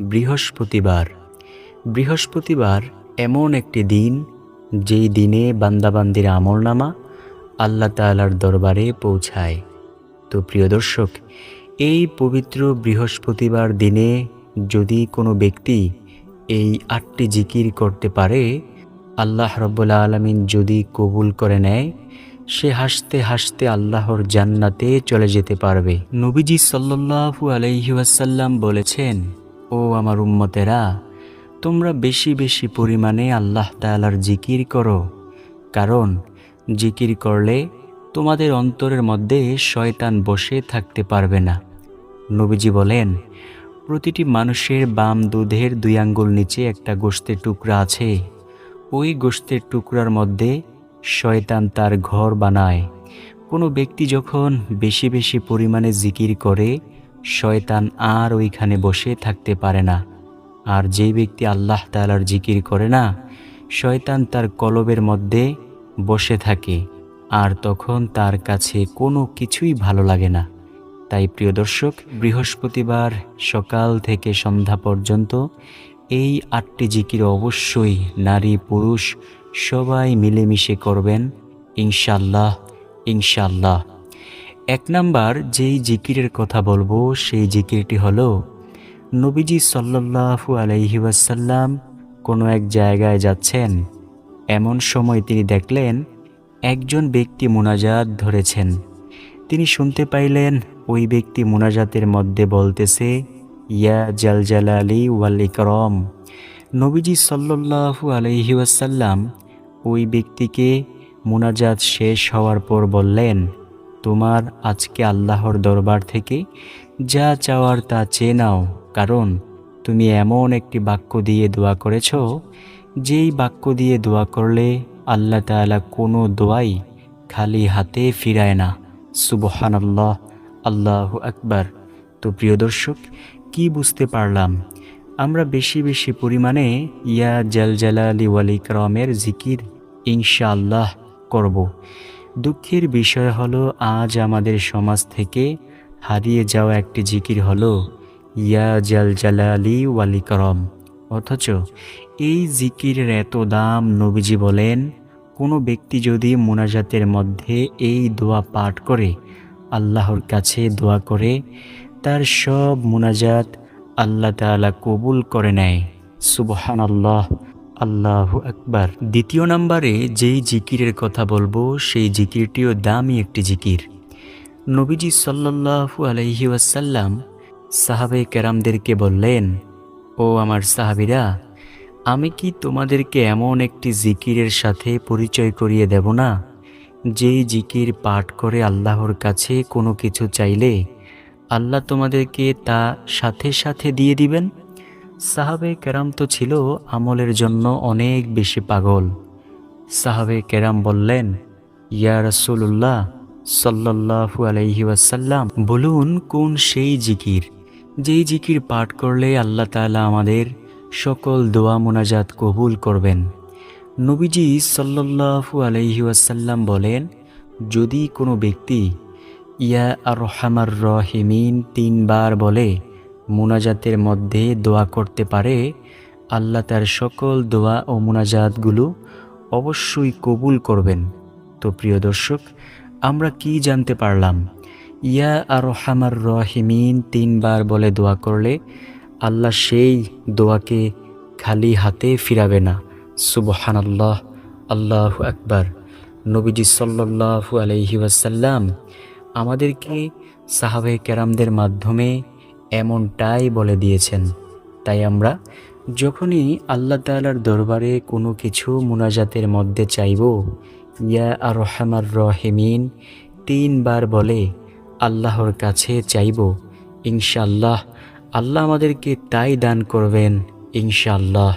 বৃহস্পতিবার। বৃহস্পতিবার এমন একটি দিন, যেই দিনে বান্দাবান্দির আমলনামা আল্লাহ তাআলার দরবারে পৌঁছায়। তো প্রিয় দর্শক, এই পবিত্র বৃহস্পতিবার দিনে যদি কোনো ব্যক্তি এই আটটি জিকির করতে পারে, আল্লাহ রব্বুল্লা আলমিন যদি কবুল করে নেয়, সে হাসতে হাসতে আল্লাহর জান্নাতে চলে যেতে পারবে। নবীজি সাল্লু আলাইহি ওয়াসাল্লাম বলেছেন ও আমার উম্মতেরা, তোমরা বেশি বেশি পরিমাণে আল্লাহ তাআলার জিকির করো, কারণ জিকির করলে তোমাদের অন্তরের মধ্যে শয়তান বসে থাকতে পারবে না। নবীজি বলেন, প্রতিটি মানুষের বাম দুধের দুই আঙ্গুল নিচে একটা গোস্তের টুকরা আছে। ওই গোস্তের টুকরার মধ্যে শয়তান তার ঘর বানায়। কোনো ব্যক্তি যখন বেশি বেশি পরিমাণে জিকির করে শয়তান আর ওইখানে বসে থাকতে পারে না। আর যেই ব্যক্তি আল্লাহ তালার জিকির করে না, শয়তান তার কলবের মধ্যে বসে থাকে। আর তখন তার কাছে কোনো কিছুই ভালো লাগে না। তাই প্রিয় দর্শক, বৃহস্পতিবার সকাল থেকে সন্ধ্যা পর্যন্ত এই আটটি জিকির অবশ্যই নারী, পুরুষ সবাই মিলেমিশে করবেন। ইনশাল্লাহ ইনশাল্লাহ এক নাম্বার যেই জিকিরের কথা বলব, সেই জিকিরটি হলো, নবীজি সাল্লাহু ওয়াসাল্লাম কোনো এক জায়গায় যাচ্ছেন, এমন সময় তিনি দেখলেন, একজন ব্যক্তি মোনাজাত ধরেছেন। তিনি শুনতে পাইলেন, ওই ব্যক্তি মোনাজাতের মধ্যে বলতেছে, ইয়া জালজালালি ওয়াল ইকরম। নবীজি সাল্লাহু আলহি ওয়াসাল্লাম ওই ব্যক্তিকে মোনাজাত শেষ হওয়ার পর বললেন তোমার আজকে আল্লাহর দরবার থেকে যা চাওয়ার তা চেয়ে নাও, কারণ তুমি এমন একটি বাক্য দিয়ে দোয়া করেছ, যেই বাক্য দিয়ে দোয়া করলে আল্লাহ তাআলা কোনো দোয়াই খালি হাতে ফিরায় না। সুবহান আল্লাহ আল্লাহ আকবার। তো প্রিয় দর্শক, কি বুঝতে পারলাম? আমরা বেশি বেশি পরিমাণে ইয়া জালজালালি ওয়াল ইকরামের জিকির ইনশাআল্লাহ করব। দুঃখের বিষয় হলো, আজ আমাদের সমাজ থেকে হারিয়ে যাওয়া একটি জিকির হলো, ইয়া জালজালালি ওয়াল ইকরম। অথচ এই জিকিরের এত দাম নবীজি বলেন, কোনো ব্যক্তি যদি মোনাজাতের মধ্যে এই দোয়া পাঠ করে, আল্লাহর কাছে দোয়া করে, তার সব মোনাজাত আল্লাহ তাআলা কবুল করে নেয়। সুবহান আল্লাহ আল্লাহু আকবার। দ্বিতীয় নম্বরে যেই জিকিরের কথা বলব, সেই জিকিরটিও দামি একটি জিকির। নবীজি সাল্লাল্লাহু আলাইহি ওয়াসাল্লাম সাহাবে কেরামদেরকে বললেন, ও আমার সাহাবিরা, আমি কি তোমাদেরকে এমন একটি জিকিরের সাথে পরিচয় করিয়ে দেব না, যেই জিকির পাঠ করে আল্লাহর কাছে কোনো কিছু চাইলে আল্লাহ তোমাদেরকে তা সাথে সাথে দিয়ে দিবেন? সাহাবে কেরাম তো ছিল আমলের জন্য অনেক বেশি পাগল। সাহাবে কেরাম বললেন, ইয়া রসুল্লাহ সাল্লাহু আলাইহি ওয়াসাল্লাম, বলুন কোন সেই জিকির? যেই জিকির পাঠ করলে আল্লাহ তাআলা আমাদের সকল দোয়া মোনাজাত কবুল করবেন। নবীজি আলাইহি ওয়াসাল্লাম বলেন, যদি কোনো ব্যক্তি ইয়া আর রহমার রহিমিন তিনবার বলে মোনাজাতের মধ্যে দোয়া করতে পারে, আল্লাহ তার সকল দোয়া ও মোনাজাতগুলো অবশ্যই কবুল করবেন। তো প্রিয় দর্শক, আমরা কি জানতে পারলাম? ইয়া আর রহমার রহিমিন তিনবার বলে দোয়া করলে আল্লাহ সেই দোয়াকে খালি হাতে ফিরাবে না। সুবহান আল্লাহ আল্লাহ আকবার। নবীজি সাল্লাহু আলহি ওয়াসাল্লাম আমাদেরকে সাহাবে কেরামদের মাধ্যমে এমনটাই বলে দিয়েছেন। তাই আমরা যখনই আল্লাহ তালার দরবারে কোনো কিছু মুনাজাতের মধ্যে চাইব, ইয়া আর রহমার রহেমিন, তিনবার বলে আল্লাহর কাছে চাইব ইনশাল্লাহ আল্লাহ আমাদেরকে তাই দান করবেন ইনশাল্লাহ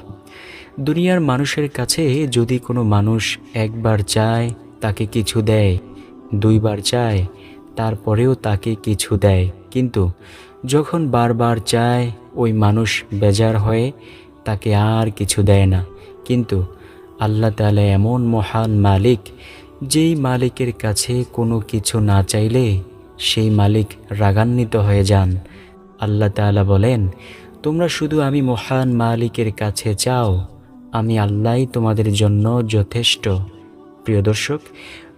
দুনিয়ার মানুষের কাছে যদি কোনো মানুষ একবার চায়, তাকে কিছু দেয়, দুইবার চায়, তারপরেও তাকে কিছু দেয়। কিন্তু যখন বারবার চায়, ওই মানুষ বেজার হয়ে তাকে আর কিছু দেয় না। কিন্তু আল্লাহ তালা এমন মহান মালিক, যেই মালিকের কাছে কোনো কিছু না চাইলে সেই মালিক রাগান্বিত হয়ে যান। আল্লাহ তাআলা বলেন, তোমরা শুধু আমি মহান মালিকের কাছে চাও, আমি আল্লাহই তোমাদের জন্য যথেষ্ট। প্রিয় দর্শক,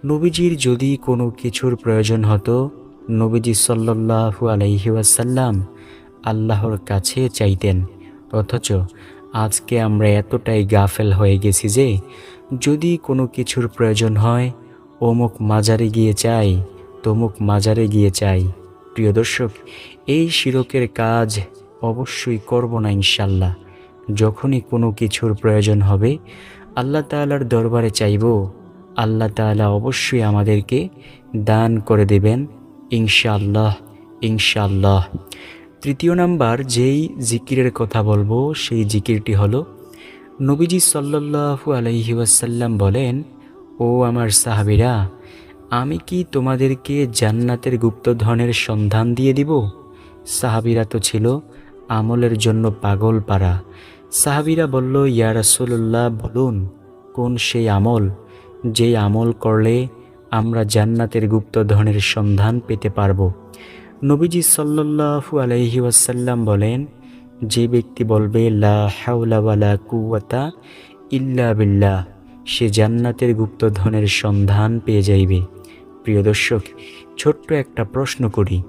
নবীজির যদি কোনো কিছুর প্রয়োজন হতো নবীজি সাল্লাহু আলাইহি ওয়াসাল্লাম আল্লাহর কাছে চাইতেন। অথচ আজকে আমরা এতটাই গাফেল হয়ে গেছি যে, যদি কোনো কিছুর প্রয়োজন হয়, অমুক মাজারে গিয়ে চাই, তমুক মাজারে গিয়ে চাই। প্রিয় দর্শক, এই শিরকের কাজ অবশ্যই করব না ইনশাল্লাহ যখনই কোনো কিছুর প্রয়োজন হবে, আল্লাহ তাআলার দরবারে চাইব। আল্লাহ তাআলা অবশ্যই আমাদেরকে দান করে দেবেন। ইনশাআল্লাহ ইনশাআল্লাহ। তৃতীয় নাম্বার, যেই জিকিরের কথা বলব, সেই জিকিরটি হলো, নবীজি সাল্লাল্লাহু আলাইহি ওয়াসাল্লাম বলেন, ও আমার সাহাবিরা, আমি কি তোমাদেরকে জান্নাতের গুপ্তধনের সন্ধান দিয়ে দিব? সাহাবিরা তো ছিল আমলের জন্য পাগল পারা। সাহাবীরা বলল, ইয়া রাসূলুল্লাহ, বলুন, কোন সেই আমল? যেই আমল করলে আমরা জান্নাতের গুপ্ত ধনের সন্ধান পেতে পারব। নবীজি সাল্লাল্লাহু আলাইহি ওয়াসাল্লাম বলেন, যে ব্যক্তি বলবে, লা হাওলা ওয়ালা কুওয়াতা ইল্লা বিল্লাহ সে জান্নাতের গুপ্ত ধনের সন্ধান পেয়ে যাইবে। প্রিয় দর্শক, ছোট্ট একটা প্রশ্ন করি।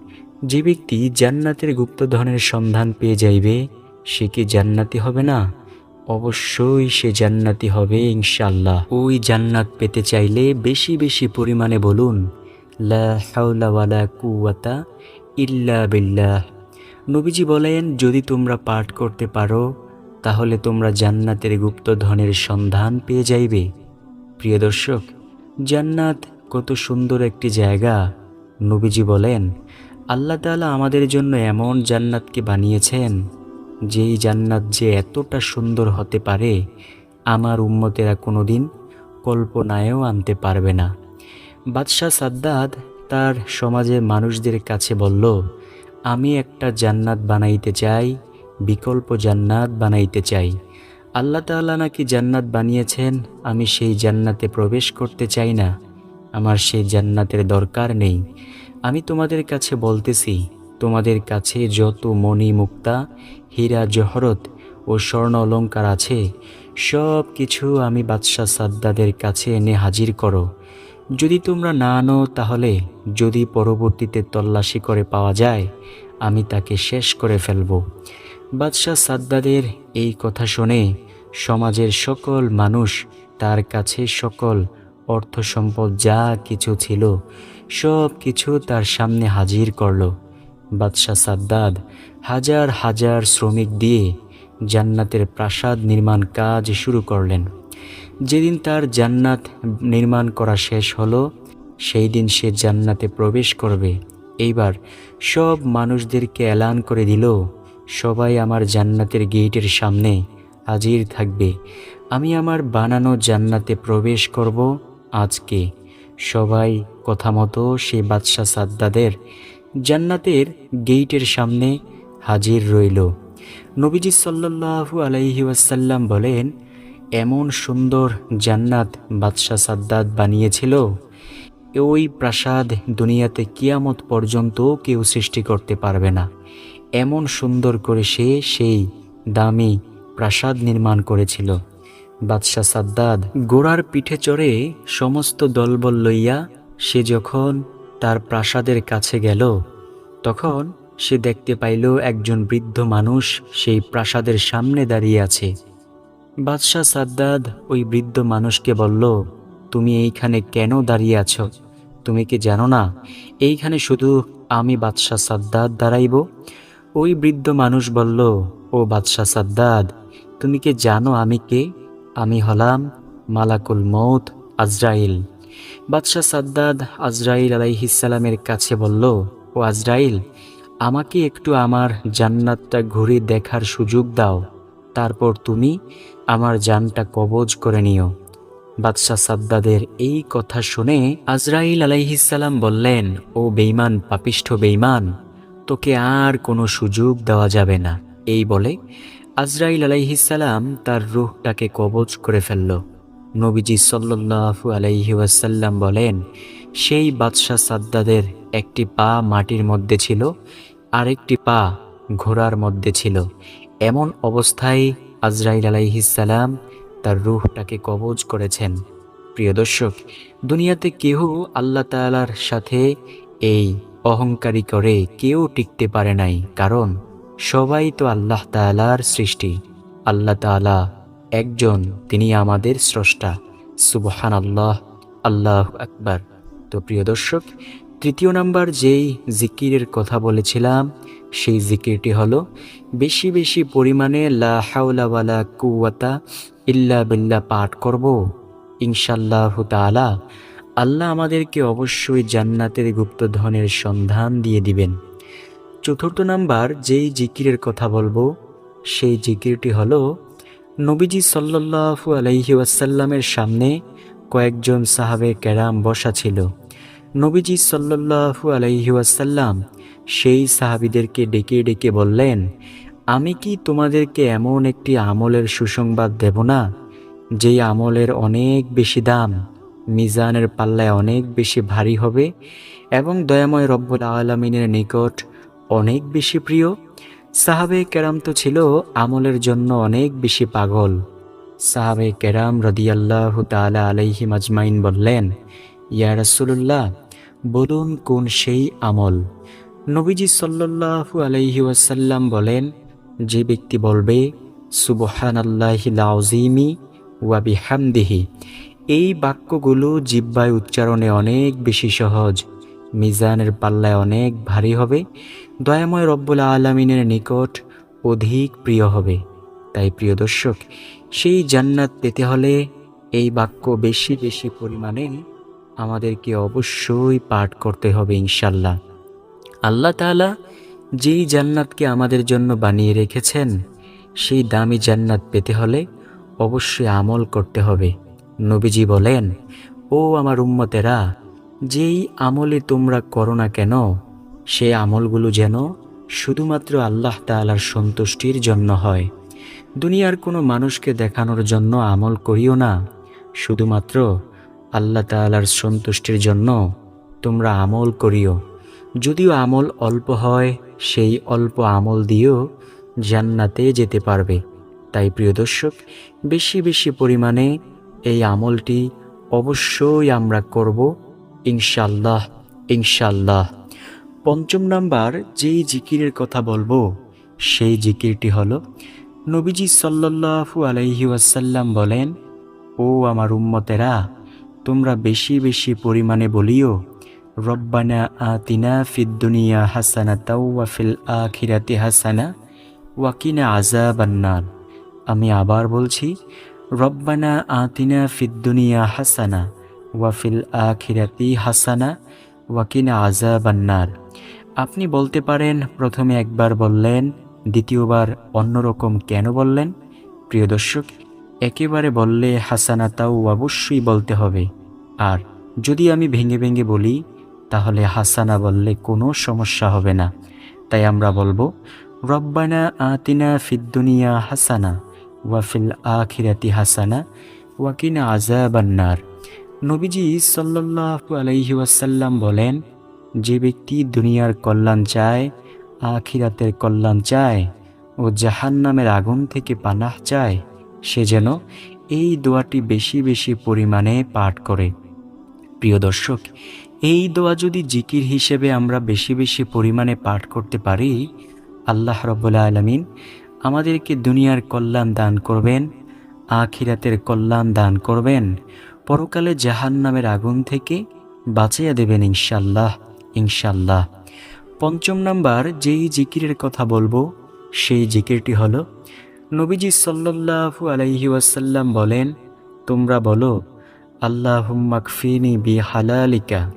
যে ব্যক্তি জান্নাতের গুপ্তধনের সন্ধান পেয়ে যাইবে, সে কি জান্নাতি হবে না? অবশ্যই সে জান্নাতি হবে ইনশাল্লাহ ওই জান্নাত পেতে চাইলে বেশি বেশি পরিমাণে বলুন, লা কুওয়াতা ইল্লা বিল্লাহ। নবীজি বলেন, যদি তোমরা পাঠ করতে পারো, তাহলে তোমরা জান্নাতের গুপ্তধনের সন্ধান পেয়ে যাইবে। প্রিয় দর্শক, জান্নাত কত সুন্দর একটি জায়গা। নবীজি বলেন, আল্লাহ তাআলা আমাদের জন্য এমন জান্নাতকে বানিয়েছেন যেই জান্নাত যে এতটা সুন্দর হতে পারে, আমার উম্মতেরা কোনোদিন কল্পনায়ও আনতে পারবে না। বাদশাহ সাদ্দাদ তার সমাজের মানুষদের কাছে বলল, আমি একটা জান্নাত বানাইতে চাই, বিকল্প জান্নাত বানাইতে চাই। আল্লাহ তাআলা নাকি জান্নাত বানিয়েছেন, আমি সেই জান্নাতে প্রবেশ করতে চাই না। আমার সেই জান্নাতের দরকার নেই। আমি তোমাদের কাছে বলতেছি তোমাদের কাছে যত মণি মুক্তা হীরা জহরত ও স্বর্ণ অলঙ্কার আছে সব কিছু আমি বাদশাহ সাদ্দাদের কাছে এনে হাজির করো। যদি তোমরা না আনো তাহলে যদি পরবর্তীতে তল্লাশি করে পাওয়া যায়, আমি তাকে শেষ করে ফেলব। বাদশাহ সাদ্দাদের এই কথা শুনে সমাজের সকল মানুষ তার কাছে সকল অর্থ সম্পদ যা কিছু ছিল সব কিছু তার সামনে হাজির করল। বাদশাহ সাদ্দাদ হাজার হাজার শ্রমিক দিয়ে জান্নাতের প্রাসাদ নির্মাণ কাজ শুরু করলেন। যেদিন তার জান্নাত নির্মাণ করা শেষ হলো, সেই দিন সে জান্নাতে প্রবেশ করবে। এইবার সব মানুষদেরকে এলান করে দিল, সবাই আমার জান্নাতের গেটের সামনে হাজির থাকবে। আমি আমার বানানো জান্নাতে প্রবেশ করব আজকে। সবাই কথা মতো সেই বাদশাহ সাদ্দাদের জান্নাতের গেইটের সামনে হাজির রইল। নবীজি সাল্লাল্লাহু আলাইহি ওয়াসাল্লাম বলেন, এমন সুন্দর জান্নাত বাদশাহ সাদ্দাদ বানিয়েছিল, ওই প্রাসাদ দুনিয়াতে কিয়ামত পর্যন্ত কেউ সৃষ্টি করতে পারবে না। এমন সুন্দর করে সে সেই দামি প্রাসাদ নির্মাণ করেছিল। বাদশাহ সাদ্দাদ গোড়ার পিঠে চড়ে সমস্ত দলবল লইয়া সে যখন তার প্রাসাদের কাছে গেল। তখন সে দেখতে পাইল একজন বৃদ্ধ মানুষ সেই প্রাসাদের সামনে দাঁড়িয়ে আছে। বাদশাহ সাদ্দাদ ওই বৃদ্ধ মানুষকে বলল, তুমি এইখানে কেন দাঁড়িয়ে আছো? তুমি কি জানো না? এইখানে শুধু আমি বাদশাহ সাদ্দাদ দাঁড়াইব? ওই বৃদ্ধ মানুষ বলল, ও বাদশাহ সাদ্দাদ, তুমি কি জানো আমি কে? আমি হলাম মালাকুল মৌত আজরাইল। বাদশাহ সাদ্দাদ আজরাইল আলাইহিসালামের কাছে বলল, ও আজরাইল, আমাকে একটু আমার জান্নাতটা ঘুরে দেখার সুযোগ দাও। তারপর তুমি আমার জানটা কবজ করে নিও। বাদশাহ সাদ্দাদের এই কথা শুনে আজরাইল আলাইহিসাল্লাম বললেন, ও বেইমান পাপিষ্ঠ বেইমান তোকে আর কোনো সুযোগ দেওয়া যাবে না। এই বলে আজরাইল আলাইহিসাল্লাম তার রুহটাকে কবজ করে ফেলল। নবীজি সাল্লাল্লাহু আলাইহি ওয়াসাল্লাম বলেন, সেই বাদশাহ সাদ্দাদের একটি পা মাটির মধ্যে ছিল, আরেকটি পা ঘোড়ার মধ্যে ছিল। এমন অবস্থায় আজরাইল আলাইহিসালাম তার রুহটাকে কবজ করেছেন। প্রিয় দর্শক, দুনিয়াতে কেউ আল্লাহ তাআলার সাথে এই অহংকারী করে কেউ টিকতে পারে নাই, কারণ সবাই তো আল্লাহ তাআলার সৃষ্টি। আল্লাহ তাআলা একজন, তিনি আমাদের স্রষ্টা। সুবহান আল্লাহ আল্লাহ আকবার। তো প্রিয় দর্শক, তৃতীয় নাম্বার যেই জিকিরের কথা বলেছিলাম, সেই জিকিরটি হলো, বেশি বেশি পরিমাণে লা হাওলা ওয়ালা কুওয়াতা ইল্লা বিল্লাহ পাঠ করব। ইনশাল্লাহ তাআলা, আল্লাহ আমাদেরকে অবশ্যই জান্নাতের গুপ্তধনের সন্ধান দিয়ে দিবেন। চতুর্থ নাম্বার যেই জিকিরের কথা বলব, সেই জিকিরটি হলো নবীজি সাল্লাল্লাহু আলাইহি সামনে কয়েকজন সাহাবে কেরাম বসা ছিল। নবীজি সাল্লাল্লাহু আলাইহি সেই সাহাবিদেরকে ডেকে ডেকে বললেন, আমি কি তোমাদেরকে এমন একটি আমলের সুসংবাদ দেব না, যেই আমলের অনেক বেশি দাম, মিজানের পাল্লায় অনেক বেশি ভারী হবে এবং দয়াময় রব্বুল আলমিনের নিকট অনেক বেশি প্রিয়? সাহাবে কেরাম তো ছিল আমলের জন্য অনেক বেশি পাগল। সাহাবে কেরাম রদিয়াল্লাহ তালা আলাইহি মাজমাইন বললেন, ইয়া রাসূলুল্লাহ, বলুন কোন সেই আমল? নবীজি সাল্লাল্লাহু আলাইহি ওয়াসাল্লাম বলেন, যে ব্যক্তি বলবে সুবহানাল্লাহিল আযীমি ওয়া বিহামদিহি, এই বাক্যগুলো জিব্বায় উচ্চারণে অনেক বেশি সহজ। মিজানের পাল্লায় অনেক ভারী হবে। দয়াময় রব্বুল আলমিনের নিকট অধিক প্রিয় হবে। তাই প্রিয় দর্শক, সেই জান্নাত পেতে হলে এই বাক্য বেশি বেশি পরিমাণে আমাদেরকে অবশ্যই পাঠ করতে হবে ইনশাল্লাহ আল্লাহ তাআলা যেই জান্নাতকে আমাদের জন্য বানিয়ে রেখেছেন, সেই দামি জান্নাত পেতে হলে অবশ্যই আমল করতে হবে। নবীজি বলেন, ও আমার উম্মতেরা যেই আমলে তোমরা করো না কেন, সে আমলগুলো যেন শুধুমাত্র আল্লাহ তাআলার সন্তুষ্টির জন্য হয়। দুনিয়ার কোনো মানুষকে দেখানোর জন্য আমল করিও না, শুধুমাত্র আল্লাহ তাআলার সন্তুষ্টির জন্য তোমরা আমল করিও। যদিও আমল অল্প হয়, সেই অল্প আমল দিয়েও জান্নাতে যেতে পারবে। তাই প্রিয় দর্শক, বেশি বেশি পরিমাণে এই আমলটি অবশ্যই আমরা করব ইনশাল্লাহ ইনশাল্লাহ পঞ্চম নাম্বার, যেই জিকিরের কথা বলব, সেই জিকিরটি হল, নবীজি সাল্লাল্লাহু আলাইহি ওয়াসাল্লাম বলেন, ও আমার উম্মতেরা, তোমরা বেশি বেশি পরিমাণে বলিও, রব্বানা আতিনা ফিদ দুনিয়া হাসানা ওয়া ফিল আখিরাতি হাসানা ওয়াকিনা আযাবান্নার। আমি আবার বলছি, রব্বানা আতিনা ফিদ্দুনিয়া হাসানা ওয়া ফিল আখিরাতি হাসানা ওয়াকিনা আযাবান্নার আপনি বলতে পারেন, প্রথমে একবার বললেন, দ্বিতীয়বার অন্যরকম কেন বললেন? প্রিয় দর্শক, একেবারে বললে হাসানা তাও অবশ্যই বলতে হবে। আর যদি আমি ভেঙে ভেঙে বলি, তাহলে হাসানা বললে কোনো সমস্যা হবে না। তাই আমরা বলব, রব্বানা আতিনা ফিদ্দুনিয়া হাসানা ওয়াফিল আখিরাতি হাসানা ওয়াকিনা আজাবান্নার নবীজি সাল্লাল্লাহু আলাইহি ওয়াসাল্লাম বলেন, যে ব্যক্তি দুনিয়ার কল্যাণ চায়, আখিরাতের কল্যাণ চায় ও জাহান্নামের আগুন থেকে পানাহ চায়, সে যেন এই দোয়াটি বেশি বেশি পরিমাণে পাঠ করে। প্রিয় দর্শক, এই দোয়া যদি জিকির হিসেবে আমরা বেশি বেশি পরিমাণে পাঠ করতে পারি, আল্লাহ রব্বুল্লা আলমিন আমাদেরকে দুনিয়ার কল্যাণ দান করবেন, আখিরাতের কল্যাণ দান করবেন পরকালে জাহান নামের আগুন থেকে বাঁচিয়ে দেবেন ইনশাল্লাহ ইনশাল্লাহ পঞ্চম নাম্বার, যেই জিকিরের কথা বলব, সেই জিকিরটি হল, নবীজি সাল্লাল্লাহু আলাইহি ওয়াসাল্লাম বলেন, তোমরা বলো আল্লাহুম্মাকফিনি বি হালালিকা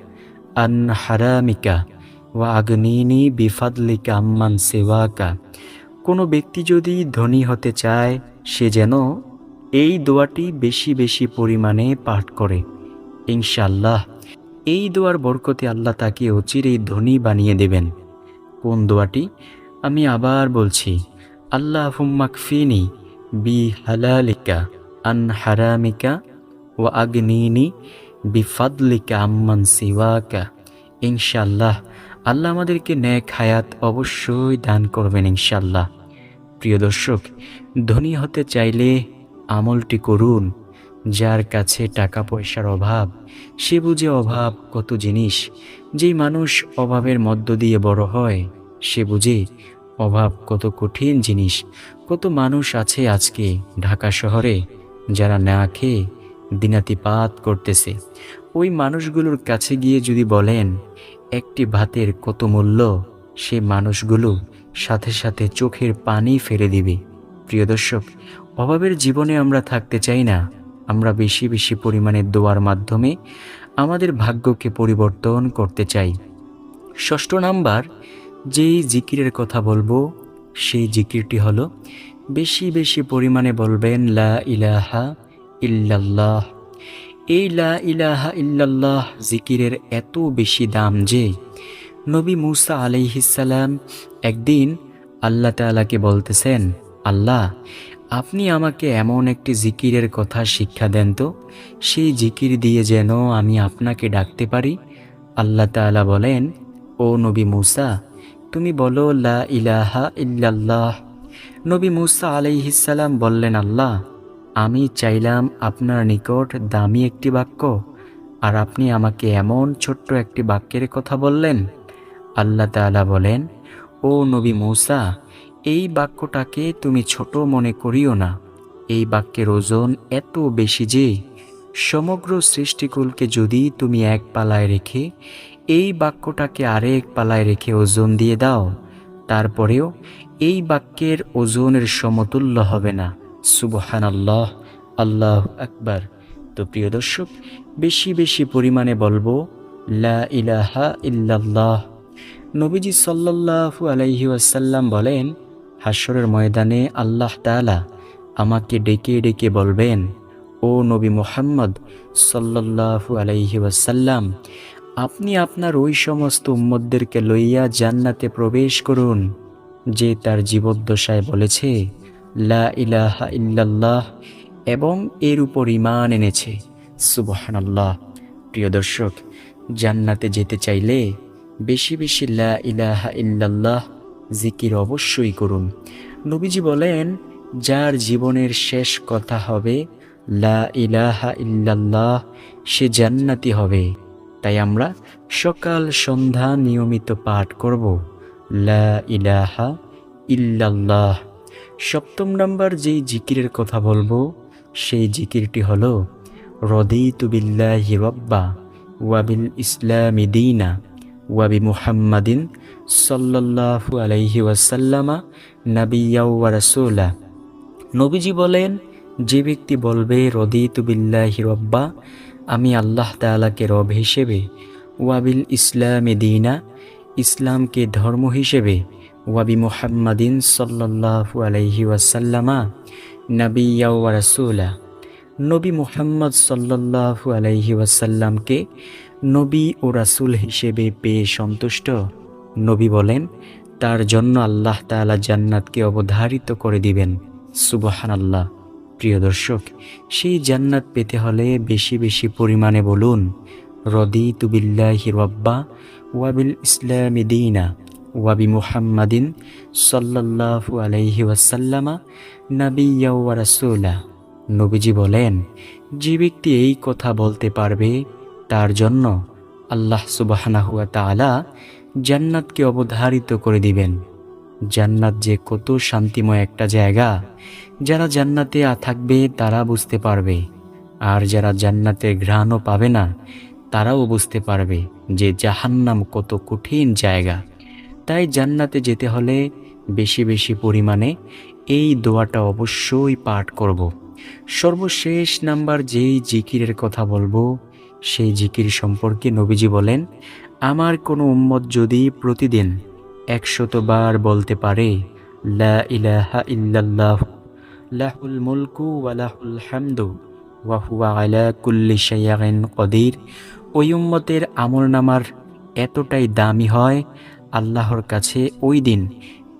আন হারামিকা ওয়া আগ্নিনি বিফাদলিকা আম্মান সেওয়াকা। কোনো ব্যক্তি যদি ধনী হতে চায়, সে যেন এই দোয়াটি বেশি বেশি পরিমাণে পাঠ করে। ইনশাল্লাহ এই দোয়ার বরকতে আল্লাহ তাকে অচিরেই ধনী বানিয়ে দেবেন। কোন দোয়াটি? আমি আবার বলছি আল্লাহ হুম্মাকফিনি বি হালালিকা, আন হারামিকা ও আগ্নিনি বিফাদলিকা আম্মান সিওয়াকা। ইনশাল্লাহ আল্লাহ আমাদেরকে ন্যাক হায়াত অবশ্যই দান করবেন ইনশাল্লাহ প্রিয় দর্শক, ধনী হতে চাইলে আমলটি করুন, যার কাছে টাকা পয়সার অভাব, সে বুঝে অভাব কত জিনিস। যেই মানুষ অভাবের মধ্য দিয়ে বড় হয়, সে বুঝে অভাব কত কঠিন জিনিস। কত মানুষ আছে আজকে ঢাকা শহরে, যারা না খেয়ে দিনাতিপাত করতেছে। ওই মানুষগুলোর কাছে গিয়ে যদি বলেন, একটি ভাতের কত মূল্য? সে মানুষগুলো সাথে সাথে চোখের পানি ফেলে দিবে। প্রিয় দর্শক অভাবের জীবনে আমরা থাকতে চাই না। আমরা বেশি বেশি পরিমাণে দোয়ার মাধ্যমে আমাদের ভাগ্যকে পরিবর্তন করতে চাই। ষষ্ঠ নাম্বার, যেই জিকিরের কথা বলব, সেই জিকিরটি হলো, বেশি বেশি পরিমাণে বলবেন, লা ইলাহা ইল্লাল্লাহ। এই লা ইলাহা ইল্লাল্লাহ জিকিরের এত বেশি দাম যে, নবী মুসা আলাইহিসাল্লাম একদিন আল্লাহ তাআলাকে বলতেছেন, আল্লাহ আপনি আমাকে এমন একটি জিকিরের কথা শিক্ষা দেন তো। সেই জিকির দিয়ে যেন আমি আপনাকে ডাকতে পারি। আল্লাহ তাআলা বলেন, ও নবী মুসা, তুমি বলো, লা ইলাহা ইল্লাল্লাহ। নবী মুসা আলাইহিসাল্লাম বললেন, আল্লাহ, আমি চাইলাম আপনার নিকট দামি একটি বাক্য, আর আপনি আমাকে এমন ছোট্ট একটি বাক্যের কথা বললেন। আল্লাহ তাআলা বলেন, ও নবী মৌসা এই বাক্যটাকে তুমি ছোট মনে করিও না। এই বাক্যের ওজন এত বেশি যে, সমগ্র সৃষ্টিকুলকে যদি তুমি এক পালায় রেখে, এই বাক্যটাকে আরেক পালায় রেখে ওজন দিয়ে দাও, তারপরেও এই বাক্যের ওজনের সমতুল্য হবে না। সুবহান আল্লাহ আল্লাহ আকবার। তো প্রিয় দর্শক, বেশি বেশি পরিমাণে বলব, লা ইলাহা ইল্লাল্লাহ। নবীজি সাল্লাল্লাহু আলাইহি ওয়াসাল্লাম বলেন হাসরের ময়দানে আল্লাহ তাআলা আমাকে ডেকে ডেকে বলবেন, ও নবী মোহাম্মদ সাল্লাল্লাহু আলাইহি ওয়াসাল্লাম, আপনি আপনার ওই সমস্ত উম্মতদেরকে লইয়া জান্নাতে প্রবেশ করুন, যে তার জীবদ্দশায় বলেছে, লা ইলাহা ইল্লাল্লাহ এবং এর উপর ইমান এনেছে। সুবহানাল্লাহ। প্রিয় দর্শক, জান্নাতে যেতে চাইলে বেশি বেশি লা ইলাহা ইল্লাল্লাহ জিকির অবশ্যই করুন। নবীজি বলেন, যার জীবনের শেষ কথা হবে, লা ইলাহা ইল্লাল্লাহ, সে জান্নাতি হবে। তাই আমরা সকাল সন্ধ্যা নিয়মিত পাঠ করব, লা ইলাহা ইল্লাল্লাহ। সপ্তম নাম্বার যেই জিকিরের কথা বলব, সেই জিকিরটি হলো, রদিতু বিল্লাহি রব্বা ওয়াবিল ইসলামি দিনা। ওয়াবি মুহাম্মাদিন সাল্লাল্লাহু আলাইহি ওয়াসাল্লামা নাবিয়া রাসূলা। নবীজি বলেন, যে ব্যক্তি বলবে, রদিতু বিল্লাহি রব্বা, আমি আল্লাহ তাআলাকে রব হিসেবে ওয়াবিল ইসলামে দিনা, ইসলামকে ধর্ম হিসেবে ওয়াবি মুহাম্মাদিন সাল্লাল্লাহু আলাইহি ওয়াসাল্লামা নাবিয়া রাসূলা। নবী মুহাম্মদ সাল্লাল্লাহু আলাইহি ওয়াসাল্লামকে নবী ও রাসূল হিসেবে পেয়ে সন্তুষ্ট। নবী বলেন, তার জন্য আল্লাহ তাআলা জান্নাতকে অবধারিত করে দিবেন। সুবহান আল্লাহ প্রিয় দর্শক, সেই জান্নাত পেতে হলে বেশি বেশি পরিমাণে বলুন রদি তুবিল্লাহি রব্বা ওয়াবিল ইসলামি দিনা ওয়াবি মুহাম্মাদিন সাল্লাল্লাহু আলাইহি ওয়াসাল্লামা নাবিয়া ওয়া রাসূলা। নবীজি বলেন, যে ব্যক্তি এই কথা বলতে পারবে তার জন্য আল্লাহ সুবহানাহু ওয়া তাআলা জান্নাতকে অবধারিত করে দিবেন। জান্নাত যে কত শান্তিময় একটা জায়গা, যারা জান্নাতে থাকবে তারা বুঝতে পারবে। আর যারা জান্নাতের ঘ্রাণও পাবে না, তারাও বুঝতে পারবে যে জাহান্নাম কত কঠিন জায়গা। তাই জান্নাতে যেতে হলে বেশি বেশি পরিমাণে এই দোয়াটা অবশ্যই পাঠ করব। সর্বশেষ নাম্বার যেই জিকিরের কথা বলব সেই জিকির সম্পর্কে নবীজি বলেন, আমার কোনো উম্মত যদি প্রতিদিন একশতবার বলতে পারে, লা ইলাহা ইল্লাল্লাহ, লাহুল মুলকু ওয়া লাহুল হামদু ওয়া হুয়া আলা কুল্লি শাইইন কদির, ওই উম্মতের আমলনামার এতটাই দামি হয়, আল্লাহর কাছে ওই দিন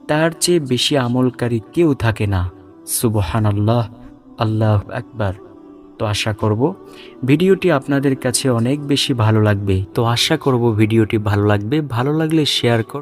তার চেয়ে বেশি আমলকারী কেউ থাকে না। সুবহান আল্লাহ আল্লাহ আকবার। তো আশা করব ভিডিওটি আপনাদের কাছে অনেক বেশি ভালো লাগবে। তো আশা করব ভিডিওটি ভালো লাগবে। ভালো লাগলে শেয়ার কর